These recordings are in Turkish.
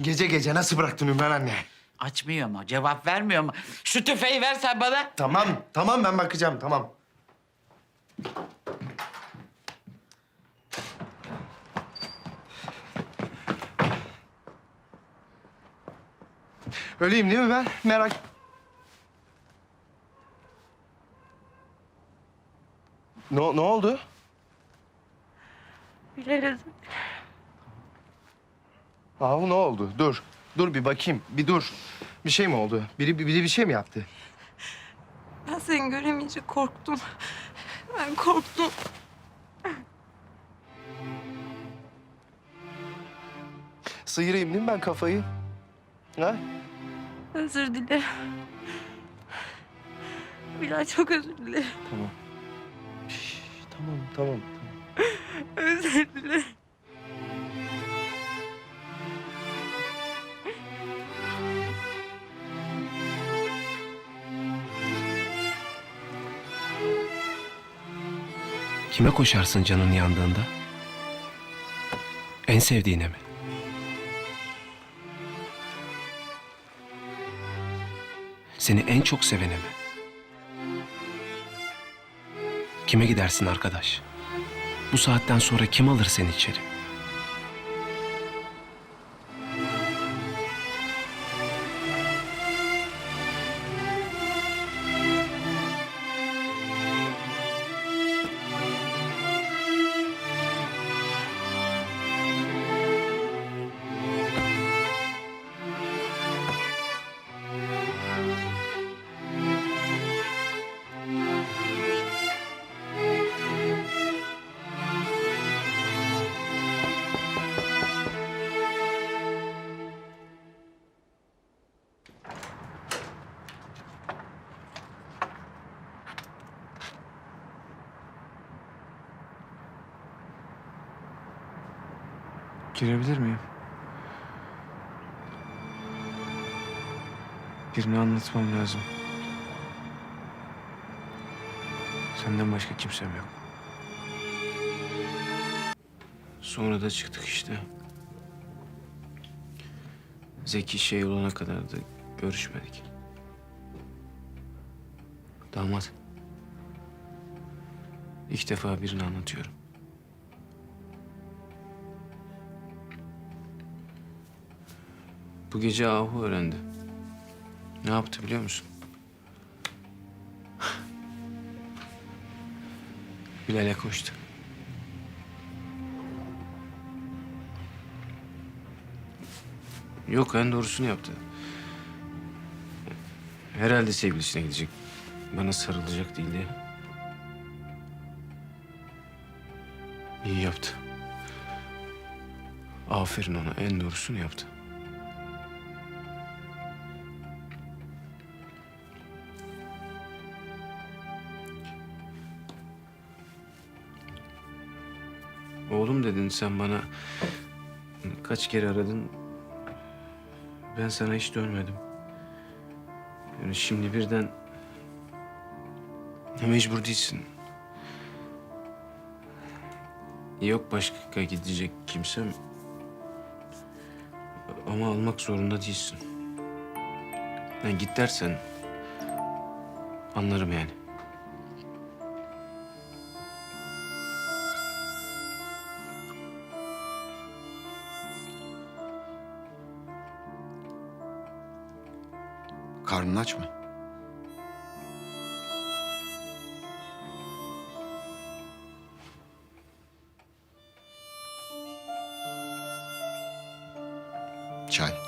Gece gece nasıl bıraktın Ümran anne? Açmıyor mu? Cevap vermiyor mu? Şu tüfeği versen bana. Tamam, tamam ben bakacağım, tamam. Öleyim değil mi ben? Merak... Ne, ne oldu? Biliriz. Ahu ne oldu? Dur. Dur bir bakayım. Bir dur. Bir şey mi oldu? Biri, biri bir şey mi yaptı? Ben seni göremeyince korktum. Ben korktum. Sıyırayım değil mi ben kafayı? Ha? Özür dilerim. Bilal çok özür dilerim. Tamam. Şş, tamam, tamam. Özür dilerim. Kime koşarsın canın yandığında? En sevdiğine mi? Seni en çok sevene mi? Kime gidersin arkadaş? Bu saatten sonra kim alır seni içeri? Girebilir miyim? Birini anlatmam lazım. Senden başka kimsem yok. Sonra da çıktık işte. Zeki şey olana kadar da görüşmedik. Damat. İlk defa birini anlatıyorum. Bu gece Ahu öğrendi. Ne yaptı biliyor musun? Bilal'e koştu. Yok en doğrusunu yaptı. Herhalde sevgilisine gidecek. Bana sarılacak değil diye. İyi yaptı. Aferin ona en doğrusunu yaptı. Oğlum dedin sen bana. Kaç kere aradın. Ben sana hiç dönmedim. Yani şimdi birden... Mecbur değilsin. Yok başka gidecek kimsem. Ama almak zorunda değilsin. Yani git dersen anlarım yani. Karnın aç mı? Çay.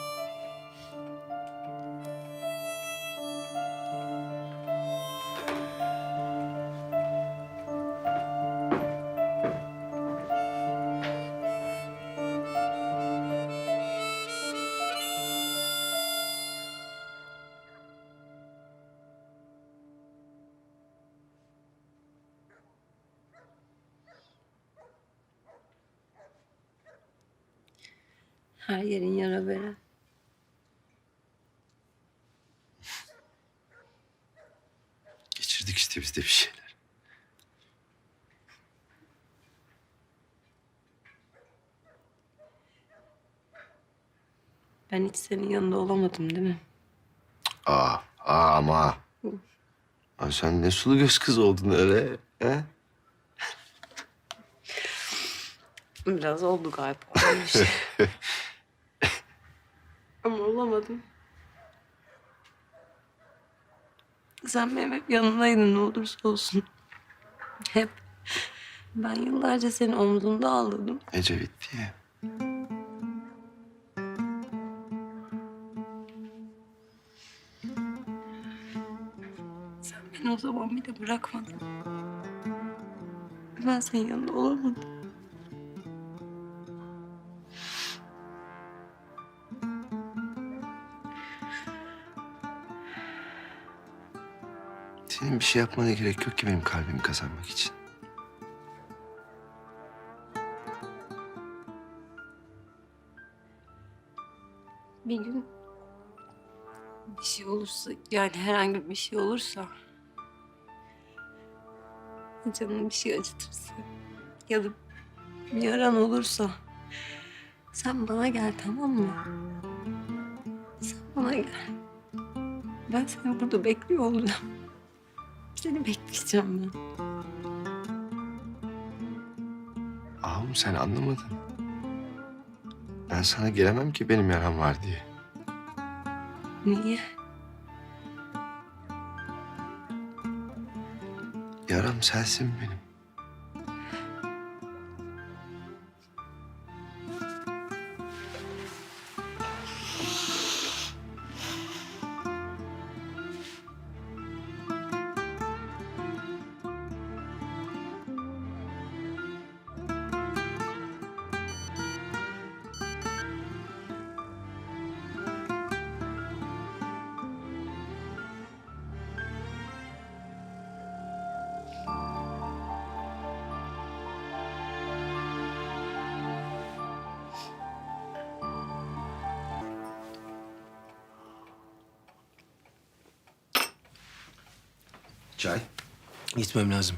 Her yerin yara bere. Geçirdik işte biz de bir şeyler. Ben hiç senin yanında olamadım değil mi? Aa, aa ama. Ay sen ne sulu göz kız oldun öyle. He? Biraz oldu galiba. öyle bir şey. Ama olamadım. Sen benim hep yanımdaydın ne olursa olsun. Hep. Ben yıllarca senin omzunda ağladım. Ecevit diye. Sen beni o zaman bile bırakmadın. Ben senin yanında olamadım. Bir şey yapmana gerek yok ki benim kalbimi kazanmak için. Bir gün bir şey olursa yani herhangi bir şey olursa canım bir şey acıtırsa ya da bir yaran olursa sen bana gel tamam mı? Sen bana gel. Ben seni burada bekliyor olacağım. Seni bekleyeceğim ben. Ahum sen anlamadın. Ben sana gelemem ki benim yaram var diye. Niye? Yaram sensin benim. Çay. Gitmem lazım.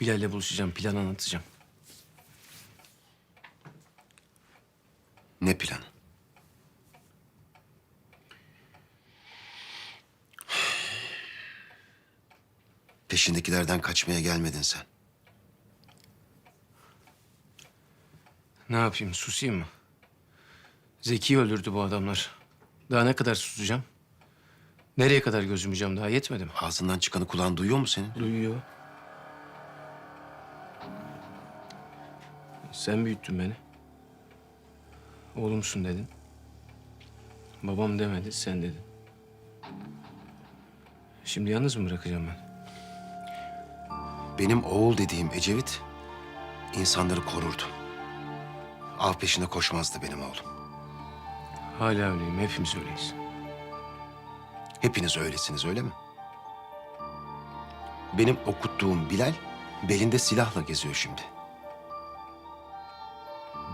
Bilal'le buluşacağım. Plan anlatacağım. Ne planı? Peşindekilerden kaçmaya gelmedin sen. Ne yapayım? Susayım mı? Zeki öldürdü bu adamlar. Daha ne kadar susacağım? Nereye kadar göz yumacağım daha yetmedi mi? Ağzından çıkanı kulağın duyuyor mu senin? Duyuyor. Sen büyüttün beni. Oğlumsun dedin. Babam demedi, sen dedin. Şimdi yalnız mı bırakacağım ben? Benim oğul dediğim Ecevit insanları korurdu. Av peşinde koşmazdı benim oğlum. Hala öyleyim, hepimiz öyleyiz. Hepiniz öylesiniz öyle mi? Benim okuttuğum Bilal belinde silahla geziyor şimdi.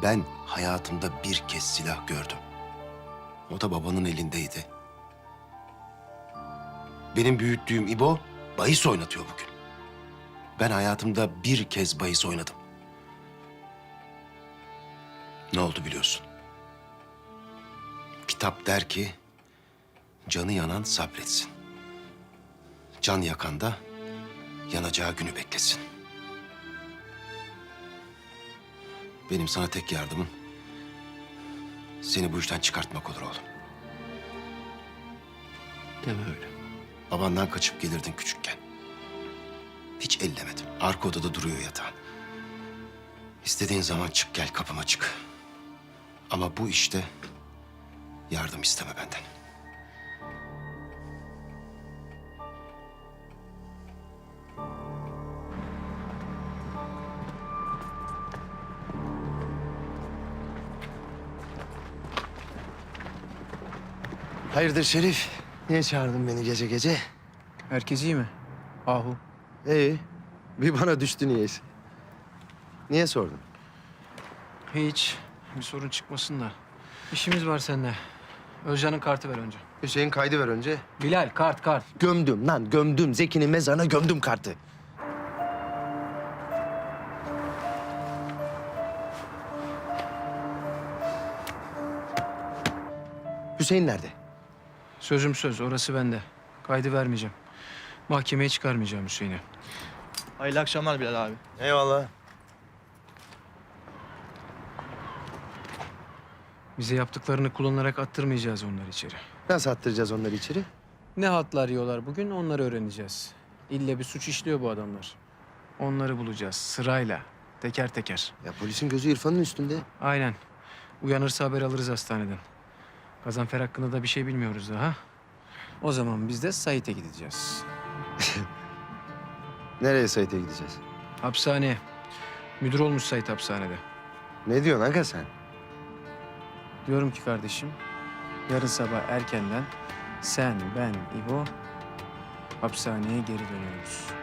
Ben hayatımda bir kez silah gördüm. O da babanın elindeydi. Benim büyüttüğüm İbo bahis oynatıyor bugün. Ben hayatımda bir kez bahis oynadım. Ne oldu biliyorsun? Kitap der ki canı yanan sabretsin. Can yakan da yanacağı günü beklesin. Benim sana tek yardımım seni bu işten çıkartmak olur oğlum. Deme öyle. Babandan kaçıp gelirdin küçükken. Hiç ellemedim. Arka odada duruyor yatağın. İstediğin zaman çık gel kapıma çık. Ama bu işte yardım isteme benden. Hayırdır Şerif? Niye çağırdın beni gece gece? Herkes iyi mi? Ahu. İyi. Bir bana düştü niyeyse. Niye sordun? Hiç. Bir sorun çıkmasın da. İşimiz var seninle. Özcan'ın kartı ver önce. Hüseyin kaydı ver önce. Bilal kart kart. Gömdüm lan gömdüm. Zeki'nin mezarına gömdüm kartı. Hüseyin nerede? Sözüm söz, orası bende. Kaydı vermeyeceğim. Mahkemeye çıkarmayacağım Hüseyin'i. Hayırlı akşamlar Bilal abi. Eyvallah. Bize yaptıklarını kullanarak attırmayacağız onları içeri. Nasıl attıracağız onları içeri? Ne hatlar yiyorlar bugün onları öğreneceğiz. İlle bir suç işliyor bu adamlar. Onları bulacağız sırayla, teker teker. Ya polisin gözü İrfan'ın üstünde. Aynen. Uyanırsa haber alırız hastaneden. Gazanfer hakkında da bir şey bilmiyoruz daha. O zaman biz de Sait'e gideceğiz. Nereye Sait'e gideceğiz? Hapishaneye. Müdür olmuş Sait hapishanede. Ne diyorsun aga sen? Diyorum ki kardeşim, yarın sabah erkenden sen, ben, İbo hapishaneye geri dönüyoruz.